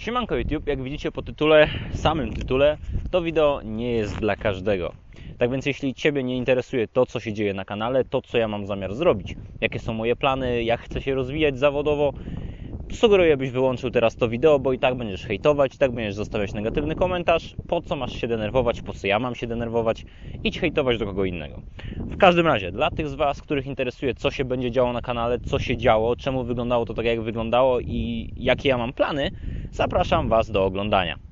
Siemanko YouTube, jak widzicie po tytule, samym tytule, to wideo nie jest dla każdego. Tak więc jeśli Ciebie nie interesuje to, co się dzieje na kanale, to co ja mam zamiar zrobić, jakie są moje plany, jak chcę się rozwijać zawodowo, sugeruję, byś wyłączył teraz to wideo, bo i tak będziesz hejtować, i tak będziesz zostawiać negatywny komentarz. Po co masz się denerwować, po co ja mam się denerwować? Idź hejtować do kogo innego. W każdym razie, dla tych z Was, których interesuje, co się będzie działo na kanale, co się działo, czemu wyglądało to tak, jak wyglądało i jakie ja mam plany, zapraszam Was do oglądania.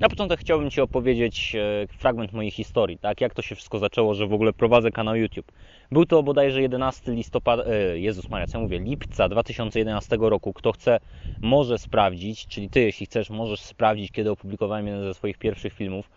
Na początek chciałbym Ci opowiedzieć e, fragment mojej historii, tak? Jak to się wszystko zaczęło, że w ogóle prowadzę kanał YouTube. Był to bodajże 11 listopada, e, Jezus Maria, co ja mówię, lipca 2011 roku. Kto chce, może sprawdzić, czyli Ty, jeśli chcesz, możesz sprawdzić, kiedy opublikowałem jeden ze swoich pierwszych filmów.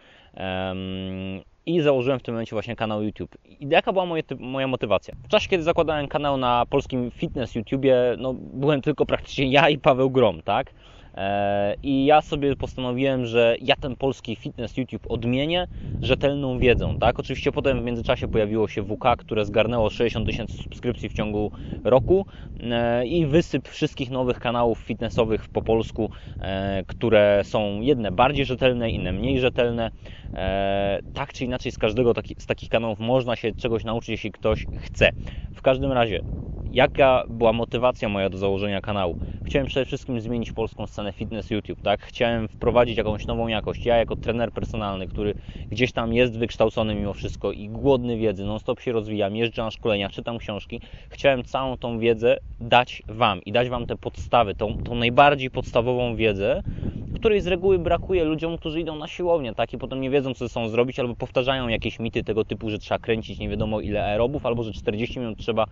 I założyłem w tym momencie właśnie kanał YouTube. I jaka była moje, moja motywacja? W czasie, kiedy zakładałem kanał na polskim fitness YouTubie, no, byłem tylko praktycznie ja i Paweł Grom, tak? E, I ja sobie postanowiłem, że ja ten polski fitness YouTube odmienię rzetelną wiedzą, tak? Oczywiście potem w międzyczasie pojawiło się WK, które zgarnęło 60 tysięcy subskrypcji w ciągu roku e, i wysyp wszystkich nowych kanałów fitnessowych po polsku, e, które są jedne bardziej rzetelne, inne mniej rzetelne. Tak czy inaczej z każdego z takich kanałów można się czegoś nauczyć, jeśli ktoś chce. W każdym razie jaka była motywacja moja do założenia kanału? Chciałem przede wszystkim zmienić polską scenę fitness YouTube, tak? Chciałem wprowadzić jakąś nową jakość. Ja jako trener personalny, który gdzieś tam jest wykształcony mimo wszystko i głodny wiedzy, non-stop się rozwijam, jeżdżę na szkolenia, czytam książki, chciałem całą tą wiedzę dać Wam i dać Wam te podstawy, tą, tą najbardziej podstawową wiedzę, której z reguły brakuje ludziom, którzy idą na siłownię, tak? I potem nie wiedzą, co sobą zrobić, albo powtarzają jakieś mity tego typu, że trzeba kręcić nie wiadomo ile aerobów, albo że 40 minut trzeba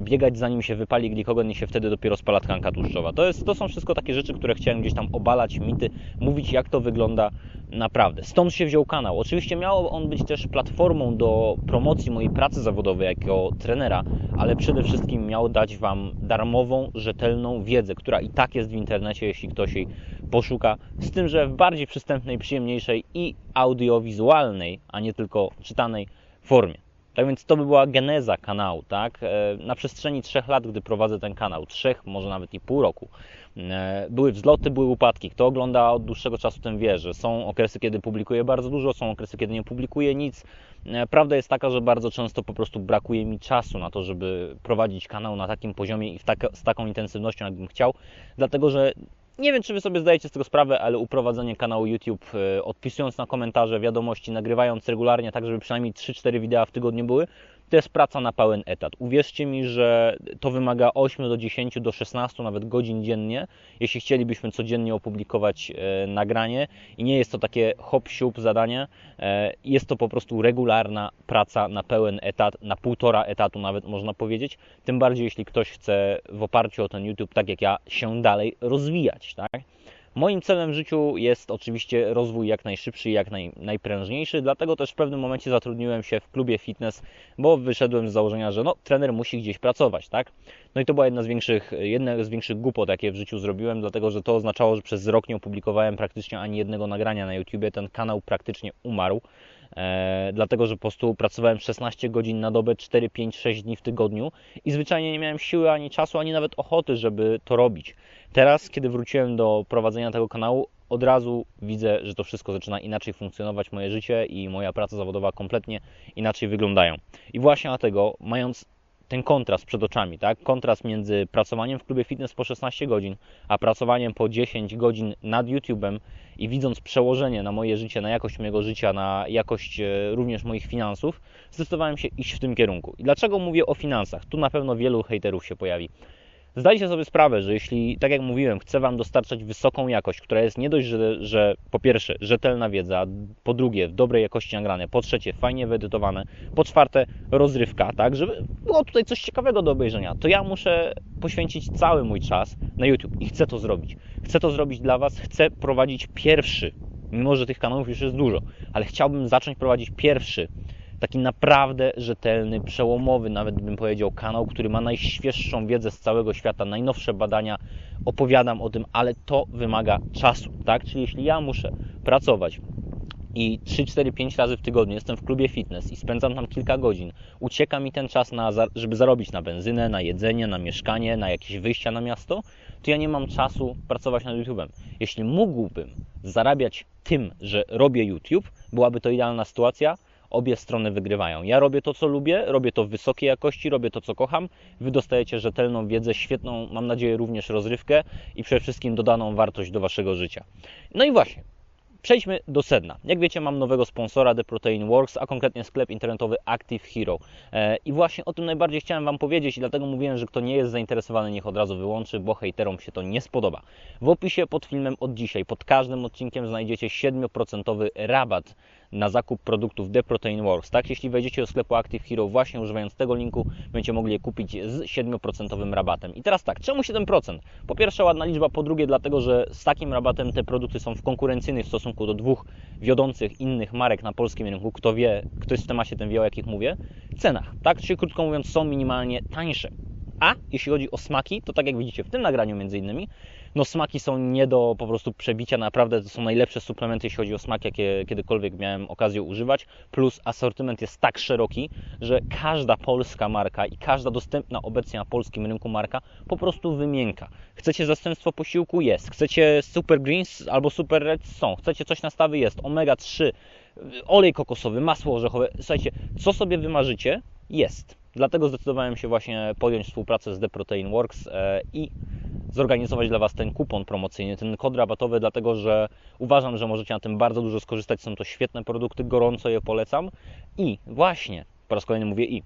biegać zanim się wypali glikogen i się wtedy dopiero spala tkanka tłuszczowa. To, jest, to są wszystko takie rzeczy, które chciałem gdzieś tam obalać, mity, mówić jak to wygląda naprawdę. Stąd się wziął kanał. Oczywiście miał on być też platformą do promocji mojej pracy zawodowej jako trenera, ale przede wszystkim miał dać Wam darmową, rzetelną wiedzę, która i tak jest w internecie, jeśli ktoś jej poszuka, z tym, że w bardziej przystępnej, przyjemniejszej i audiowizualnej, a nie tylko czytanej formie. Tak więc to by była geneza kanału, tak? E, na przestrzeni trzech lat, gdy prowadzę ten kanał, trzech, może nawet i pół roku, e, były wzloty, były upadki. Kto ogląda od dłuższego czasu, ten wie, że są okresy, kiedy publikuję bardzo dużo, są okresy, kiedy nie publikuję nic. E, prawda jest taka, że bardzo często po prostu brakuje mi czasu na to, żeby prowadzić kanał na takim poziomie i z taką intensywnością, jakbym chciał, dlatego że nie wiem, czy Wy sobie zdajecie z tego sprawę, ale uprowadzenie kanału YouTube, e, odpisując na komentarze, wiadomości, nagrywając regularnie, tak żeby przynajmniej 3-4 wideo w tygodniu były, to jest praca na pełen etat. Uwierzcie mi, że to wymaga 8 do 10 do 16 nawet godzin dziennie, jeśli chcielibyśmy codziennie opublikować e, nagranie i nie jest to takie hop siup zadanie, e, jest to po prostu regularna praca na pełen etat, na półtora etatu nawet można powiedzieć, tym bardziej jeśli ktoś chce w oparciu o ten YouTube, tak jak ja, się dalej rozwijać, tak? Moim celem w życiu jest oczywiście rozwój jak najszybszy i jak naj, najprężniejszy, dlatego też w pewnym momencie zatrudniłem się w klubie fitness, bo wyszedłem z założenia, że no, trener musi gdzieś pracować, tak? No i to była jedna z większych, jedna z większych głupot, jakie w życiu zrobiłem, dlatego że to oznaczało, że przez rok nie opublikowałem praktycznie ani jednego nagrania na YouTubie, ten kanał praktycznie umarł. E, dlatego że po prostu pracowałem 16 godzin na dobę, 4, 5, 6 dni w tygodniu i zwyczajnie nie miałem siły ani czasu, ani nawet ochoty, żeby to robić. Teraz, kiedy wróciłem do prowadzenia tego kanału, od razu widzę, że to wszystko zaczyna inaczej funkcjonować, moje życie i moja praca zawodowa kompletnie inaczej wyglądają. I właśnie dlatego, mając ten kontrast przed oczami, tak? Kontrast między pracowaniem w klubie fitness po 16 godzin, a pracowaniem po 10 godzin nad YouTube'em i widząc przełożenie na moje życie, na jakość mojego życia, na jakość e, również moich finansów, zdecydowałem się iść w tym kierunku. I dlaczego mówię o finansach? Tu na pewno wielu hejterów się pojawi. Zdajcie sobie sprawę, że jeśli, tak jak mówiłem, chcę Wam dostarczać wysoką jakość, która jest nie dość, że, że po pierwsze rzetelna wiedza, po drugie w dobrej jakości nagrane, po trzecie fajnie wyedytowane, po czwarte rozrywka, tak, żeby było tutaj coś ciekawego do obejrzenia, to ja muszę poświęcić cały mój czas na YouTube i chcę to zrobić. Chcę to zrobić dla Was, chcę prowadzić pierwszy, mimo że tych kanałów już jest dużo, ale chciałbym zacząć prowadzić pierwszy taki naprawdę rzetelny, przełomowy, nawet bym powiedział, kanał, który ma najświeższą wiedzę z całego świata, najnowsze badania. Opowiadam o tym, ale to wymaga czasu, tak? Czyli jeśli ja muszę pracować i 3, 4, 5 razy w tygodniu jestem w klubie fitness i spędzam tam kilka godzin, ucieka mi ten czas, na, żeby zarobić na benzynę, na jedzenie, na mieszkanie, na jakieś wyjścia na miasto, to ja nie mam czasu pracować nad YouTube'em. Jeśli mógłbym zarabiać tym, że robię YouTube, byłaby to idealna sytuacja, obie strony wygrywają. Ja robię to, co lubię, robię to w wysokiej jakości, robię to, co kocham. Wy dostajecie rzetelną wiedzę, świetną, mam nadzieję, również rozrywkę i przede wszystkim dodaną wartość do waszego życia. No i właśnie, Przejdźmy do sedna. Jak wiecie, mam nowego sponsora The Protein Works, a konkretnie sklep internetowy Active Hero. E, I właśnie o tym najbardziej chciałem Wam powiedzieć i dlatego mówiłem, że kto nie jest zainteresowany, niech od razu wyłączy, bo hejterom się to nie spodoba. W opisie pod filmem od dzisiaj, pod każdym odcinkiem znajdziecie 7% rabat na zakup produktów The Protein Works. Tak, jeśli wejdziecie do sklepu Active Hero właśnie używając tego linku, będziecie mogli je kupić z 7% rabatem. I teraz tak, czemu 7%? Po pierwsze ładna liczba, po drugie dlatego, że z takim rabatem te produkty są w konkurencyjnych w stosunku do dwóch wiodących innych marek na polskim rynku. Kto wie, kto jest w temacie, ten wie o jakich mówię. Cenach, tak? Czyli krótko mówiąc są minimalnie tańsze. A jeśli chodzi o smaki, to tak jak widzicie w tym nagraniu między innymi, no smaki są nie do po prostu przebicia, naprawdę to są najlepsze suplementy, jeśli chodzi o smaki, jakie kiedykolwiek miałem okazję używać, plus asortyment jest tak szeroki, że każda polska marka i każda dostępna obecnie na polskim rynku marka po prostu wymienka. Chcecie zastępstwo posiłku? Jest. Chcecie super greens albo super red? Są. Chcecie coś na stawy? Jest. Omega 3, olej kokosowy, masło orzechowe. Słuchajcie, co sobie wymarzycie? Jest. Dlatego zdecydowałem się właśnie podjąć współpracę z The Protein Works e, i zorganizować dla Was ten kupon promocyjny, ten kod rabatowy, dlatego że uważam, że możecie na tym bardzo dużo skorzystać. Są to świetne produkty, gorąco je polecam. I właśnie, po raz kolejny mówię i,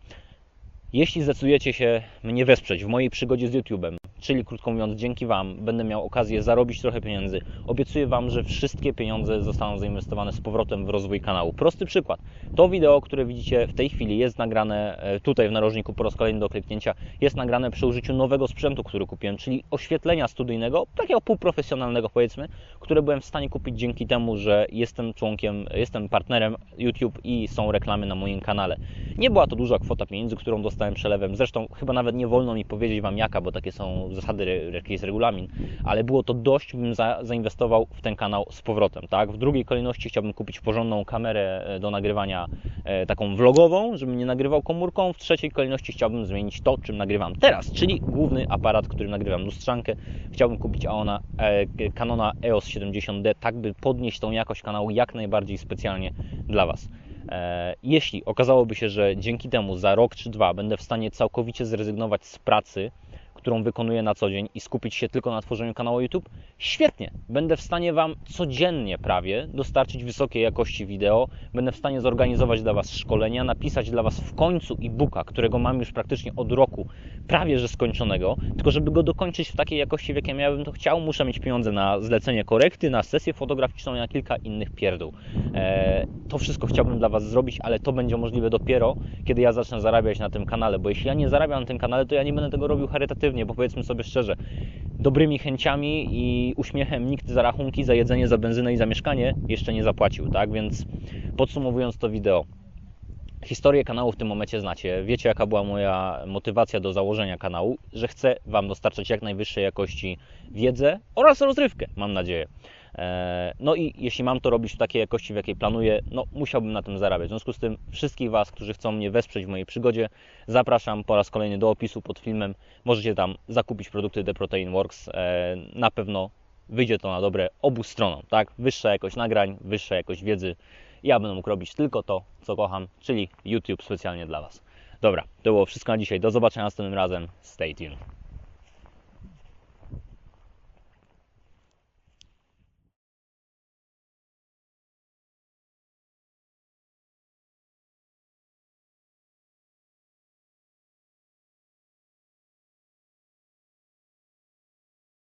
jeśli zdecydujecie się mnie wesprzeć w mojej przygodzie z YouTube'em, czyli krótko mówiąc, dzięki Wam będę miał okazję zarobić trochę pieniędzy. Obiecuję Wam, że wszystkie pieniądze zostaną zainwestowane z powrotem w rozwój kanału. Prosty przykład. To wideo, które widzicie w tej chwili, jest nagrane e, tutaj w narożniku po raz kolejny do kliknięcia, jest nagrane przy użyciu nowego sprzętu, który kupiłem, czyli oświetlenia studyjnego, takiego półprofesjonalnego powiedzmy, które byłem w stanie kupić dzięki temu, że jestem członkiem, jestem partnerem YouTube i są reklamy na moim kanale. Nie była to duża kwota pieniędzy, którą dostałem przelewem. Zresztą chyba nawet nie wolno mi powiedzieć Wam jaka, bo takie są zasady, jaki jest regulamin, ale było to dość, bym za, zainwestował w ten kanał z powrotem. Tak? W drugiej kolejności chciałbym kupić porządną kamerę e, do nagrywania e, taką vlogową, żebym nie nagrywał komórką. W trzeciej kolejności chciałbym zmienić to, czym nagrywam teraz, czyli główny aparat, którym nagrywam lustrzankę. Chciałbym kupić Aona, e, Canona EOS 70D, tak by podnieść tą jakość kanału jak najbardziej specjalnie dla Was. E, jeśli okazałoby się, że dzięki temu za rok czy dwa będę w stanie całkowicie zrezygnować z pracy, którą wykonuję na co dzień i skupić się tylko na tworzeniu kanału YouTube, świetnie. Będę w stanie Wam codziennie prawie dostarczyć wysokiej jakości wideo, będę w stanie zorganizować dla Was szkolenia, napisać dla Was w końcu e-booka, którego mam już praktycznie od roku, prawie że skończonego, tylko żeby go dokończyć w takiej jakości, w jakiej miałbym to chciał, muszę mieć pieniądze na zlecenie korekty, na sesję fotograficzną i na kilka innych pierdół. Eee, to wszystko chciałbym dla Was zrobić, ale to będzie możliwe dopiero, kiedy ja zacznę zarabiać na tym kanale, bo jeśli ja nie zarabiam na tym kanale, to ja nie będę tego robił charytatywnie, bo powiedzmy sobie szczerze, dobrymi chęciami i uśmiechem nikt za rachunki, za jedzenie, za benzynę i za mieszkanie jeszcze nie zapłacił, tak? Więc podsumowując to wideo, historię kanału w tym momencie znacie. Wiecie, jaka była moja motywacja do założenia kanału, że chcę Wam dostarczać jak najwyższej jakości wiedzę oraz rozrywkę, mam nadzieję. E, no i jeśli mam to robić w takiej jakości, w jakiej planuję, no musiałbym na tym zarabiać. W związku z tym wszystkich Was, którzy chcą mnie wesprzeć w mojej przygodzie, zapraszam po raz kolejny do opisu pod filmem. Możecie tam zakupić produkty The Protein Works. E, na pewno wyjdzie to na dobre obu stronom, tak? Wyższa jakość nagrań, wyższa jakość wiedzy. Ja będę mógł robić tylko to, co kocham, czyli YouTube specjalnie dla Was. Dobra, to było wszystko na dzisiaj. Do zobaczenia następnym razem. Stay tuned.